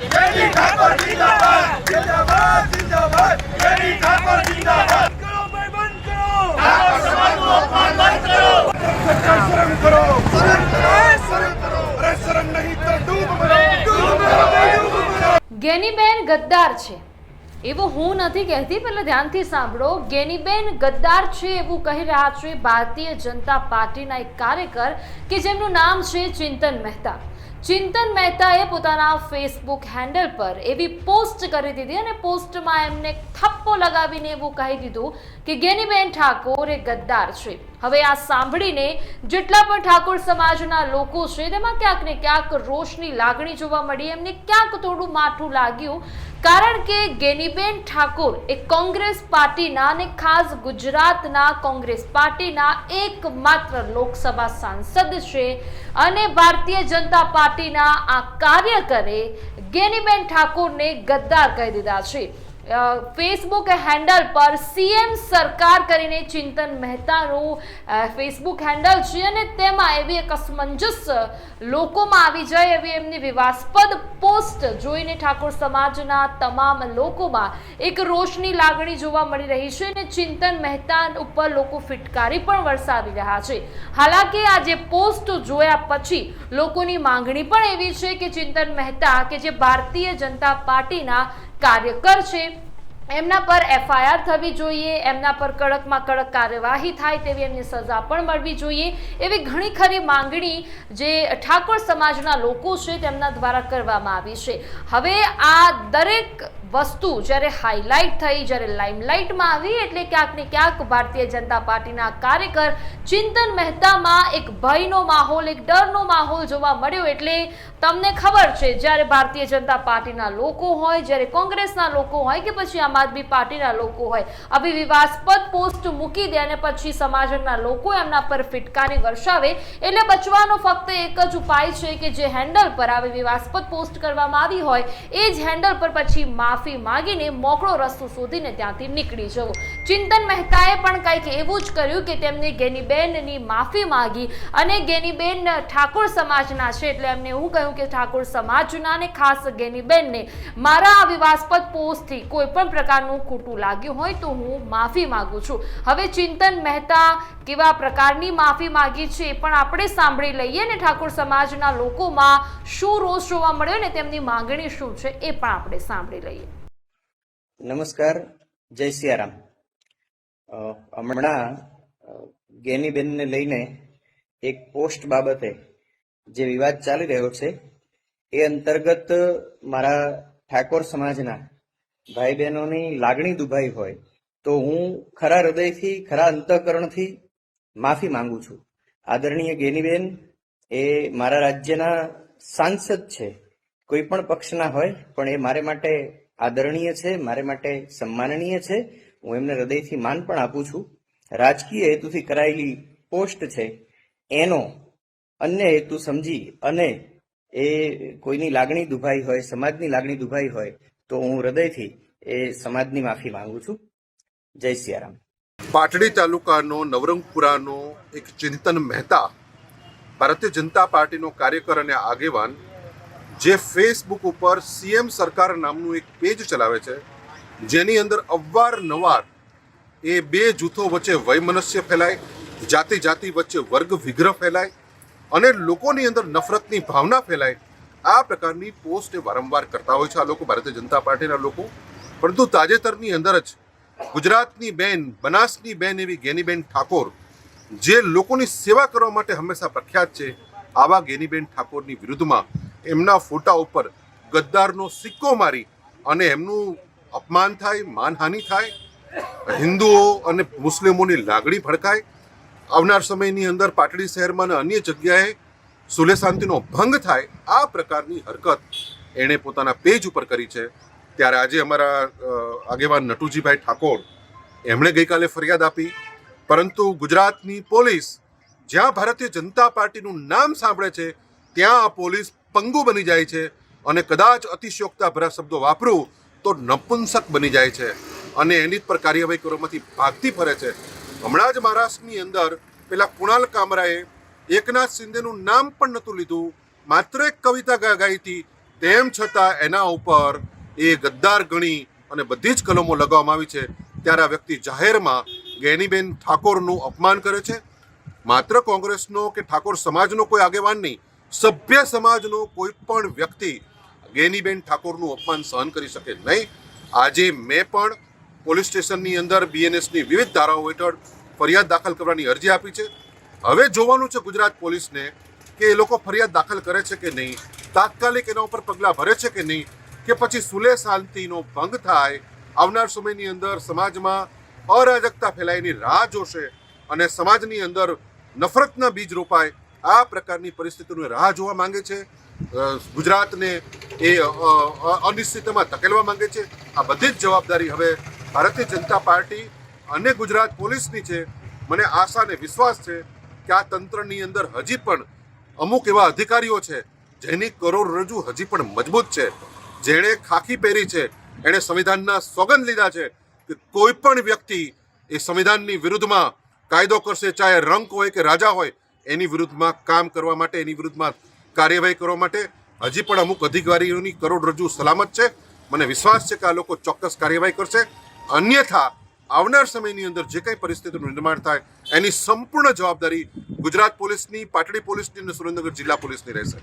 કેડી ઠાકોર જિંદાબાદ! જિંદાબાદ જિંદાબાદ! કેડી ઠાકોર જિંદાબાદ! કરો ભાઈ બંધ કરો! ઠાકોર સમાજનું અપમાન બંધ કરો! શરમ કરો! શરમ કરો શરમ કરો! અરે શરમ નહીં તો ડૂબ મરો! ડૂબ મરો! ગેનીબેન ગદ્દાર છે. એવું હું નથી કહેતી પહેલા ધ્યાનથી સાંભળો. ગેનીબેન ગદ્દાર છે એવું કહી રહ્યા છે ભારતીય જનતા પાર્ટીના એક કાર્યકર કે જેમનું નામ છે ચિંતન મહેતા. ચિંતન મહેતાએ પોતાના ફેસબુક હેન્ડલ પર એવી પોસ્ટ કરી દીધી અને પોસ્ટમાં એમને થપ્પો લગાવીને એવું કહી દીધું કે ગેનીબેન ઠાકોર એ ગદ્દાર છે. હવે આ સાંભળીને જેટલા પણ ઠાકોર સમાજના લોકો છે, તેમાં ક્યાંક ને ક્યાંક રોષની લાગણી જોવા મળી. એમને ક્યાંક થોડું માઠું લાગ્યું, કારણ કે ગેનીબેન ઠાકોર એ કોંગ્રેસ પાર્ટીના અને ખાસ ગુજરાતના કોંગ્રેસ પાર્ટીના એકમાત્ર લોકસભા સાંસદ છે અને ભારતીય જનતા પાર્ટીના આ કાર્યકરે ગેનીબેન ઠાકોરને ગદ્દાર કહી દીધા છે. ફેસબુક હેન્ડલ પર સીએમ સરકાર કરીને ચિંતન મહેતાનું ફેસબુક હેન્ડલ છે અને તેમાં એવી એક અસમંજસ લોકોમાં આવી જાય એવી એમની વિવાસ્પદ પોસ્ટ જોઈને ઠાકોર સમાજના તમામ લોકોમાં એક રોષની લાગણી જોવા મળી રહી છે અને ચિંતન મહેતા ઉપર લોકો ફિટકારી પણ વરસાવી રહ્યા છે. હાલાકી આ જે પોસ્ટ જોયા પછી લોકોની માંગણી પણ એવી છે કે ચિંતન મહેતા કે જે ભારતીય જનતા પાર્ટીના કાર્યકર છે. એમના પર એફઆઈઆર થવી જોઈએ, એમના પર કડકમાં કડક કાર્યવાહી થાય તેવી એમની સજા પણ મળવી જોઈએ. એવી ઘણી ખરી માંગણી જે ઠાકોર સમાજના લોકો છે તેમના દ્વારા કરવામાં આવી છે. હવે આ દરેક વસ્તુ જ્યારે હાઇલાઇટ થઈ, જ્યારે લાઇમલાઇટમાં આવી એટલે ક્યાંક ને ક્યાંક ભારતીય જનતા પાર્ટીના કાર્યકર ચિંતન મહેતામાં એક ભયનો માહોલ, એક ડરનો માહોલ જોવા મળ્યો એટલે તમને ખબર છે, જ્યારે ભારતીય જનતા પાર્ટીના લોકો હોય, જ્યારે કોંગ્રેસના લોકો હોય કે પછી આમ આદમી પાર્ટીના લોકો હોય આવી વિવાસ્પદ પોસ્ટ મૂકી દે અને પછી સમાજના લોકો એમના પર ફિટકારી વર્ષાવે એટલે બચવાનો ફક્ત એક જ ઉપાય છે કે જે હેન્ડલ પર આવી વિવાસ્પદ પોસ્ટ કરવામાં આવી હોય, એ જ હેન્ડલ પર પછી માફી માંગીને મોકળો રસ્તો શોધીને ત્યાંથી નીકળી જવું. ચિંતન મહેતાએ પણ કંઈક એવું જ કર્યું કે તેમની ગેનીબેનની માફી માંગી અને ગેનીબેન ઠાકોર સમાજના છે એટલે એમને એવું કહ્યું કે ઠાકોર સમાજના અને ખાસ ગેનીબેનને મારા આ વિવાસ્પદ પોસ્ટથી કોઈ પણ પ્રકારનું ખોટું લાગ્યું હોય તો હું માફી માંગુ છું. હવે ચિંતન મહેતા કેવા પ્રકારની માફી માંગી છે એ પણ આપણે સાંભળી લઈએ ને ઠાકોર સમાજના લોકોમાં શું રોષ જોવા મળ્યો ને તેમની માંગણી શું છે એ પણ આપણે સાંભળી લઈએ. નમસ્કાર, જય સિયારામ. હમણાં ગેનીબેનને લઈને એક પોસ્ટ બાબતે જે વિવાદ ચાલી રહ્યો છે, એ અંતર્ગત મારા ઠાકોર સમાજના ભાઈ બહેનોની લાગણી દુભાઈ હોય, તો હું ખરા હૃદયથી, ખરા અંતઃકરણથી માફી માંગુ છું. આદરણીય ગેનીબેન, એ મારા રાજ્યના સાંસદ છે. કોઈ પણ પક્ષના હોય, પણ એ મારે માટે આદરણીય છે, મારે માટે સન્માનનીય છે. હું એમને હૃદયથી માન પણ આપું છું. રાજકીય હેતુથી કરાયેલી પોસ્ટ છે. એનો અન્ય હેતુ સમજી અને એ કોઈની લાગણી દુભાઈ હોય, સમાજની લાગણી દુભાઈ હોય, તો હું હૃદયથી એ સમાજની માફી માંગુ છું. જય સિયારામ. પાટડી તાલુકાનો નવરંગપુરાનો એક ચિંતન મહેતા, ભારતીય જનતા પાર્ટીનો કાર્યકર અને આગેવાન જે ફેસબુક ઉપર સીએમ સરકાર નામનું એક પેજ ચલાવે છે, જેની અંદર અવારનવાર એ બે જૂથો વચ્ચે વયમનસ્ય ફેલાય જાતિ જાતિ વચ્ચે વર્ગ વિગ્રહ ફેલાય અને લોકોની અંદર નફરતની ભાવના ફેલાય. આ પ્રકારની પોસ્ટ એ વારંવાર કરતા હોય છે આ લોકો, ભારતીય જનતા પાર્ટીના લોકો. પરંતુ તાજેતરની અંદર જ ગુજરાતની બેન, બનાસની બેન એવી ગેનીબેન ઠાકોર, જે લોકોની સેવા કરવા માટે હંમેશા પ્રખ્યાત છે, આવા ગેનીબેન ઠાકોરની વિરુદ્ધમાં એમના ફોટા ઉપર ગદ્દારનો સિક્કો મારી અને એમનું અપમાન થાય, માનહાનિ થાય, હિન્દુઓ અને મુસ્લિમોની લાગણી ભડકાય. આવનાર સમયની અંદર પાટડી શહેરમાં અને અન્ય જગ્યાએ સુલે શાંતિનો ભંગ થાય, આ પ્રકારની હરકત એણે પોતાના પેજ ઉપર કરી છે. ત્યારે આજે અમારા આગેવાન નટુજીભાઈ ઠાકોર એમણે ગઈકાલે ફરિયાદ આપી. પરંતુ ગુજરાતની પોલીસ જ્યાં ભારતીય જનતા પાર્ટીનું નામ સાંભળે છે, ત્યાં આ પોલીસ પંગુ બની જાય છે અને કદાચ અતિશયોક્તા ભરા શબ્દો વાપરું તો નપુંસક બની જાય છે અને એની જ પર કાર્યવાહી કરવામાંથી ભાગતી ફરે છે. હમણાં જ મહારાષ્ટ્રની અંદર પેલા કુણાલ કામરાએ એકનાથ શિંદેનું નામ પણ નહોતું લીધું. માત્ર એક કવિતા ગાઈ હતી. તેમ છતાં એના ઉપર એ ગદ્દાર ગણી અને બધી જ કલમો લગાવવામાં આવી છે. ત્યારે આ વ્યક્તિ જાહેરમાં ગેનીબેન ઠાકોરનું અપમાન કરે છે. માત્ર કોંગ્રેસનો કે ઠાકોર સમાજનો કોઈ આગેવાન નહીં. સભ્ય સમાજનો કોઈ પણ વ્યક્તિ ગેનીબેન ઠાકોરનું અપમાન સહન કરી શકે નહીં. આજે મેં પણ પોલીસ સ્ટેશનની અંદર બીએનએસની વિવિધ ધારાઓ હેઠળ ફરિયાદ દાખલ કરવાની અરજી આપી છે. હવે જોવાનું છે ગુજરાત પોલીસને કે એ લોકો ફરિયાદ દાખલ કરે છે કે નહીં, તાત્કાલિક એના ઉપર પગલાં ભરે છે કે નહીં, કે પછી સુલે શાંતિનો ભંગ થાય, આવનાર સમયની અંદર સમાજમાં અરાજકતા ફેલાયની રાહ જોશે અને સમાજની અંદર નફરતના બીજ રોપાય આ પ્રકારની પરિસ્થિતિનું રાહ જોવા માંગે છે. ગુજરાતને એ અ, અ, ધકેલવા માંગે છે. આ બધી જ જવાબદારી હવે ભારતીય જનતા પાર્ટી અને ગુજરાત પોલીસની છે. મને આશા અને વિશ્વાસ છે કે આ તંત્રની અંદર હજી પણ અમુક એવા અધિકારીઓ છે જેની કરોડરજ્જુ હજી પણ મજબૂત છે. જેણે ખાખી પહેરી છે એણે સંવિધાનના સોગંદ લીધા છે કે કોઈ પણ વ્યક્તિ એ સંવિધાનની વિરુદ્ધમાં કાયદો કરશે ચાહે રંક હોય કે રાજા હોય એની વિરુદ્ધમાં કામ કરવા માટે, એની વિરુદ્ધમાં કાર્યવાહી કરવા માટે હજી પણ અમુક અધિકારીઓની કરોડરજ્જુ સલામત છે. મને વિશ્વાસ છે કે આ લોકો ચોક્કસ કાર્યવાહી કરશે. અન્યથા, આવનાર સમયની અંદર જે કંઈ પરિસ્થિતિનું નિર્માણ થાય, એની સંપૂર્ણ જવાબદારી ગુજરાત પોલીસની, પાટડી પોલીસની અને સુરેન્દ્રનગર જિલ્લા પોલીસની રહેશે.